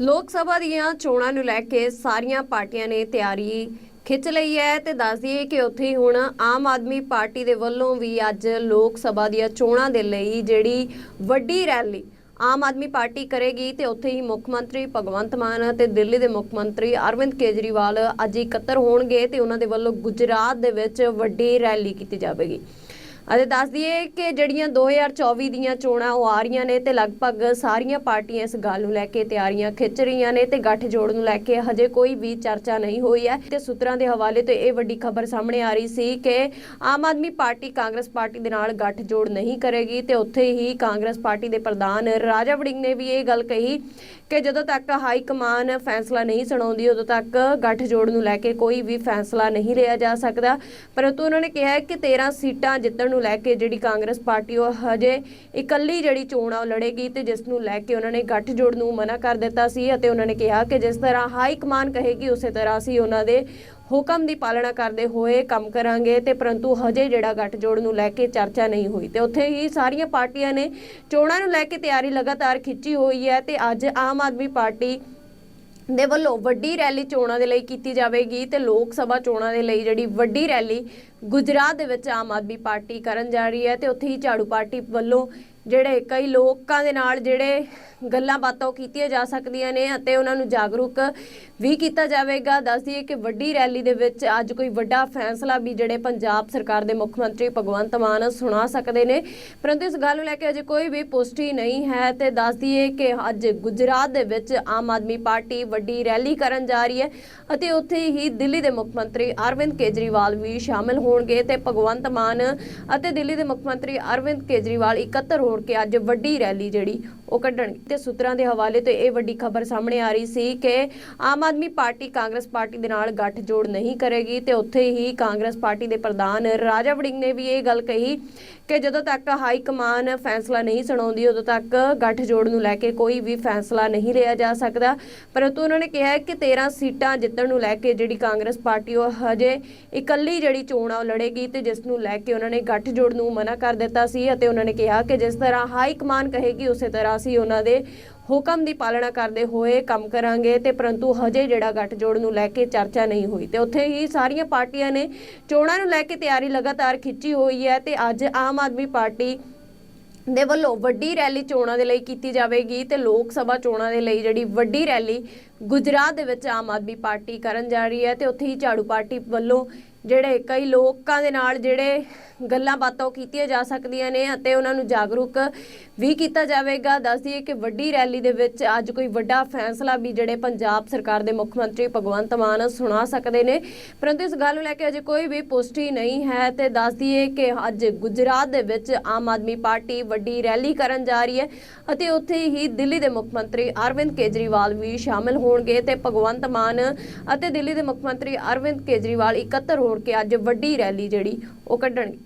ਲੋਕ ਸਭਾ ਦੀਆਂ ਚੋਣਾਂ ਨੂੰ ਲੈ ਕੇ ਸਾਰੀਆਂ ਪਾਰਟੀਆਂ ਨੇ ਤਿਆਰੀ ਖਿੱਚ ਲਈ ਹੈ ਤੇ ਦੱਸ ਦਈਏ ਕਿ ਉੱਥੇ ਹੀ ਹੁਣ ਆਮ ਆਦਮੀ ਪਾਰਟੀ ਦੇ ਵੱਲੋਂ ਵੀ ਅੱਜ ਲੋਕ ਸਭਾ ਦੀਆਂ ਚੋਣਾਂ ਦੇ ਲਈ ਜਿਹੜੀ ਵੱਡੀ ਰੈਲੀ ਆਮ ਆਦਮੀ ਪਾਰਟੀ ਕਰੇਗੀ ਤੇ ਉੱਥੇ ਹੀ ਮੁੱਖ ਮੰਤਰੀ ਭਗਵੰਤ ਮਾਨ ਤੇ ਦਿੱਲੀ ਦੇ ਮੁੱਖ ਮੰਤਰੀ ਅਰਵਿੰਦ ਕੇਜਰੀਵਾਲ ਅੱਜ ਇਕੱਤਰ ਹੋਣਗੇ ਤੇ ਉਹਨਾਂ ਦੇ ਵੱਲੋਂ ਗੁਜਰਾਤ ਦੇ ਵਿੱਚ ਵੱਡੀ ਰੈਲੀ ਕੀਤੀ ਜਾਵੇਗੀ। ਅਤੇ ਦੱਸ ਦਈਏ ਕਿ ਜਿਹੜੀਆਂ 2024 ਦੀਆਂ ਚੋਣਾਂ ਉਹ ਆ ਰਹੀਆਂ ਨੇ ਤੇ ਲਗਭਗ ਸਾਰੀਆਂ ਪਾਰਟੀਆਂ ਇਸ ਗੱਲ ਨੂੰ ਲੈ ਕੇ ਤਿਆਰੀਆਂ ਖਿੱਚ ਰਹੀਆਂ ਨੇ ਤੇ ਗੱਠਜੋੜ ਨੂੰ ਲੈ ਕੇ ਹਜੇ ਕੋਈ ਵੀ ਚਰਚਾ ਨਹੀਂ ਹੋਈ ਹੈ ਤੇ ਸੂਤਰਾਂ ਦੇ ਹਵਾਲੇ ਤੋਂ ਇਹ ਵੱਡੀ ਖਬਰ ਸਾਹਮਣੇ ਆ ਰਹੀ ਸੀ ਕਿ ਆਮ ਆਦਮੀ ਪਾਰਟੀ ਕਾਂਗਰਸ ਪਾਰਟੀ ਦੇ ਨਾਲ ਗੱਠਜੋੜ ਨਹੀਂ ਕਰੇਗੀ ਤੇ ਉੱਥੇ ਹੀ ਕਾਂਗਰਸ ਪਾਰਟੀ ਦੇ ਪ੍ਰਧਾਨ ਰਾਜਾ ਵੜਿੰਗ ਨੇ ਵੀ ਇਹ ਗੱਲ ਕਹੀ ਕਿ ਜਦੋਂ ਤੱਕ ਹਾਈ ਕਮਾਨ ਫੈਸਲਾ ਨਹੀਂ ਸੁਣਾਉਂਦੀ, ਉਦੋਂ ਤੱਕ ਗੱਠਜੋੜ ਨੂੰ ਲੈ ਕੇ ਕੋਈ ਵੀ ਫੈਸਲਾ ਨਹੀਂ ਲਿਆ ਜਾ ਸਕਦਾ। ਪਰੰਤੂ ਉਹਨਾਂ ਨੇ ਕਿਹਾ ਕਿ 13 ਸੀਟਾਂ ਜਿੱਤਣ ਨੂੰ ਲੈ ਕੇ ਜਿਹੜੀ ਕਾਂਗਰਸ ਪਾਰਟੀ, ਉਹ ਹਜੇ ਇਕੱਲੀ ਜਿਹੜੀ ਚੋਣ ਆ, ਉਹ ਲੜੇਗੀ ਤੇ ਜਿਸ ਨੂੰ ਲੈ ਕੇ ਉਹਨਾਂ ਨੇ ਗੱਠਜੋੜ ਨੂੰ ਮਨਾ ਕਰ ਦਿੱਤਾ ਸੀ ਅਤੇ ਉਹਨਾਂ ਨੇ ਕਿਹਾ ਕਿ ਜਿਸ ਤਰ੍ਹਾਂ ਹਾਈ ਕਮਾਨ ਕਹੇਗੀ, ਉਸੇ ਤਰ੍ਹਾਂ ਅਸੀਂ ਉਹਨਾਂ ਦੇ ਹੁਕਮ ਦੀ ਪਾਲਣਾ ਕਰਦੇ ਹੋਏ ਕੰਮ ਕਰਾਂਗੇ ਤੇ ਪਰੰਤੂ ਹਜੇ ਜਿਹੜਾ ਗੱਠਜੋੜ ਨੂੰ ਲੈ ਕੇ ਚਰਚਾ ਨਹੀਂ ਹੋਈ ਤੇ ਉੱਥੇ ਹੀ ਸਾਰੀਆਂ ਪਾਰਟੀਆਂ ਨੇ ਚੋਣਾਂ ਨੂੰ ਲੈ ਕੇ ਤਿਆਰੀ ਲਗਾਤਾਰ ਖਿੱਚੀ ਹੋਈ ਹੈ ਤੇ ਅੱਜ ਆਮ ਆਦਮੀ ਪਾਰਟੀ ਦੇ ਵੱਲੋਂ ਵੱਡੀ ਰੈਲੀ ਚੋਣਾਂ ਦੇ ਲਈ ਕੀਤੀ ਜਾਵੇਗੀ ਤੇ ਲੋਕ ਸਭਾ ਚੋਣਾਂ ਦੇ ਲਈ ਜਿਹੜੀ ਵੱਡੀ ਰੈਲੀ ਗੁਜਰਾਤ ਦੇ ਵਿੱਚ ਆਮ ਆਦਮੀ ਪਾਰਟੀ ਕਰਨ ਜਾ ਰਹੀ ਹੈ ਤੇ ਉੱਥੇ ਹੀ ਝਾੜੂ ਪਾਰਟੀ ਵੱਲੋਂ ਜਿਹੜੇ ਕਈ ਲੋਕਾਂ ਦੇ ਨਾਲ ਜਿਹੜੇ ਗੱਲਾਂ ਬਾਤਾਂ ਉਹ ਕੀਤੀਆਂ ਜਾ ਸਕਦੀਆਂ ਨੇ ਅਤੇ ਉਹਨਾਂ ਨੂੰ ਜਾਗਰੂਕ ਵੀ ਕੀਤਾ ਜਾਵੇਗਾ। ਦੱਸ ਦਈਏ ਕਿ ਵੱਡੀ ਰੈਲੀ ਦੇ ਵਿੱਚ ਅੱਜ ਕੋਈ ਵੱਡਾ ਫੈਸਲਾ ਵੀ ਜਿਹੜੇ ਪੰਜਾਬ ਸਰਕਾਰ ਦੇ ਮੁੱਖ ਮੰਤਰੀ ਭਗਵੰਤ ਮਾਨ ਸੁਣਾ ਸਕਦੇ ਨੇ। ਪਰੰਤੂ ਇਸ ਗੱਲ ਨੂੰ ਲੈ ਕੇ ਅਜੇ ਕੋਈ ਵੀ ਪੁਸ਼ਟੀ ਨਹੀਂ ਹੈ ਤੇ ਦੱਸ ਦਈਏ ਕਿ ਅੱਜ ਗੁਜਰਾਤ ਦੇ ਵਿੱਚ ਆਮ ਆਦਮੀ ਪਾਰਟੀ ਵੱਡੀ ਰੈਲੀ ਕਰਨ ਜਾ ਰਹੀ ਹੈ ਅਤੇ ਉੱਥੇ ਹੀ ਦਿੱਲੀ ਦੇ ਮੁੱਖ ਮੰਤਰੀ ਅਰਵਿੰਦ ਕੇਜਰੀਵਾਲ ਵੀ ਸ਼ਾਮਲ ਹੋਣਗੇ ਤੇ ਭਗਵੰਤ ਮਾਨ ਅਤੇ ਦਿੱਲੀ ਦੇ ਮੁੱਖ ਮੰਤਰੀ ਅਰਵਿੰਦ ਕੇਜਰੀਵਾਲ ਇਕੱਤਰ ਹੋਣ ਹੋ ਕੇ ਅੱਜ ਵੱਡੀ ਰੈਲੀ ਜਿਹੜੀ ਉਹ ਕੱਢਣਗੇ ਤੇ ਸੂਤਰਾਂ ਦੇ ਹਵਾਲੇ ਤੋਂ ਇਹ ਵੱਡੀ ਖਬਰ ਸਾਹਮਣੇ ਆ ਰਹੀ ਸੀ ਕਿ ਆਮ ਆਦਮੀ ਪਾਰਟੀ ਕਾਂਗਰਸ ਪਾਰਟੀ ਦੇ ਨਾਲ ਗੱਠਜੋੜ ਨਹੀਂ ਕਰੇਗੀ ਤੇ ਉੱਥੇ ਹੀ ਕਾਂਗਰਸ ਪਾਰਟੀ ਦੇ ਪ੍ਰਧਾਨ ਰਾਜਾ ਵੜਿੰਗ ਨੇ ਵੀ ਇਹ ਗੱਲ ਕਹੀ ਕਿ ਜਦੋਂ ਤੱਕ ਹਾਈ ਕਮਾਨ ਫੈਸਲਾ ਨਹੀਂ ਸੁਣਾਉਂਦੀ, ਉਦੋਂ ਤੱਕ ਗੱਠਜੋੜ ਨੂੰ ਲੈ ਕੇ ਕੋਈ ਵੀ ਫੈਸਲਾ ਨਹੀਂ ਲਿਆ ਜਾ ਸਕਦਾ। ਪਰੰਤੂ ਉਹਨਾਂ ਨੇ ਕਿਹਾ ਕਿ 13 ਸੀਟਾਂ ਜਿੱਤਣ ਨੂੰ ਲੈ ਕੇ ਜਿਹੜੀ ਕਾਂਗਰਸ ਪਾਰਟੀ ਉਹ ਹਜੇ ਇਕੱਲੀ ਜਿਹੜੀ ਚੋਣ ਆ ਉਹ ਲੜੇਗੀ ਤੇ ਜਿਸ ਨੂੰ ਲੈ ਕੇ ਉਹਨਾਂ ਨੇ ਗੱਠਜੋੜ ਨੂੰ ਮਨਾ ਕਰ ਦਿੱਤਾ ਸੀ ਅਤੇ ਉਹਨਾਂ ਨੇ ਕਿਹਾ ਕਿ ਜਿਸ ਤਰ੍ਹਾਂ ਹਾਈ ਕਮਾਨ ਕਹੇਗੀ, ਉਸੇ ਤਰ੍ਹਾਂ ਅਸੀਂ ਉਹਨਾਂ ਦੇ ਹੁਕਮ ਦੀ ਪਾਲਣਾ ਕਰਦੇ ਹੋਏ ਕੰਮ ਕਰਾਂਗੇ ਤੇ ਪਰੰਤੂ ਹਜੇ ਜਿਹੜਾ ਗੱਠਜੋੜ ਨੂੰ ਲੈ ਕੇ ਚਰਚਾ ਨਹੀਂ ਹੋਈ ਤੇ ਉੱਥੇ ਹੀ ਸਾਰੀਆਂ ਪਾਰਟੀਆਂ ਨੇ ਚੋਣਾਂ ਨੂੰ ਲੈ ਕੇ ਤਿਆਰੀ ਲਗਾਤਾਰ ਖਿੱਚੀ ਹੋਈ ਹੈ ਤੇ ਅੱਜ ਆਮ ਆਦਮੀ ਪਾਰਟੀ ਦੇ ਵੱਲੋਂ ਵੱਡੀ ਰੈਲੀ ਚੋਣਾਂ ਦੇ ਲਈ ਕੀਤੀ ਜਾਵੇਗੀ ਤੇ ਲੋਕ ਸਭਾ ਚੋਣਾਂ ਦੇ ਲਈ ਜਿਹੜੀ ਵੱਡੀ ਰੈਲੀ ਗੁਜਰਾਤ ਦੇ ਵਿੱਚ ਆਮ ਆਦਮੀ ਪਾਰਟੀ ਕਰਨ ਜਾ ਰਹੀ ਹੈ ਤੇ ਉੱਥੇ ਹੀ ਝਾੜੂ ਪਾਰਟੀ ਵੱਲੋਂ ਜਿਹੜੇ ਕਈ ਲੋਕਾਂ ਦੇ ਨਾਲ ਜਿਹੜੇ ਗੱਲਾਂ ਬਾਤਾਂ ਉਹ ਕੀਤੀਆਂ ਜਾ ਸਕਦੀਆਂ ਨੇ ਅਤੇ ਉਹਨਾਂ ਨੂੰ ਜਾਗਰੂਕ ਵੀ ਕੀਤਾ ਜਾਵੇਗਾ। ਦੱਸ ਦਈਏ ਕਿ ਵੱਡੀ ਰੈਲੀ ਦੇ ਵਿੱਚ ਅੱਜ ਕੋਈ ਵੱਡਾ ਫੈਸਲਾ ਵੀ ਜਿਹੜੇ ਪੰਜਾਬ ਸਰਕਾਰ ਦੇ ਮੁੱਖ ਮੰਤਰੀ ਭਗਵੰਤ ਮਾਨ ਸੁਣਾ ਸਕਦੇ ਨੇ। ਪਰੰਤੂ ਇਸ ਗੱਲ ਨੂੰ ਲੈ ਕੇ ਅਜੇ ਕੋਈ ਵੀ ਪੁਸ਼ਟੀ ਨਹੀਂ ਹੈ ਤੇ ਦੱਸ ਦਈਏ ਕਿ ਅੱਜ ਗੁਜਰਾਤ ਦੇ ਵਿੱਚ ਆਮ ਆਦਮੀ ਪਾਰਟੀ ਵੱਡੀ ਰੈਲੀ ਕਰਨ ਜਾ ਰਹੀ ਹੈ ਅਤੇ ਉੱਥੇ ਹੀ ਦਿੱਲੀ ਦੇ ਮੁੱਖ ਮੰਤਰੀ ਅਰਵਿੰਦ ਕੇਜਰੀਵਾਲ ਵੀ ਸ਼ਾਮਲ ਹੋਣਗੇ ਤੇ ਭਗਵੰਤ ਮਾਨ ਅਤੇ ਦਿੱਲੀ ਦੇ ਮੁੱਖ ਮੰਤਰੀ ਅਰਵਿੰਦ ਕੇਜਰੀਵਾਲ ਇਕੱਤਰ ਹੋਣ ਹੋ ਕੇ ਅੱਜ ਵੱਡੀ ਰੈਲੀ ਜਿਹੜੀ ਉਹ ਕੱਢਣਗੇ।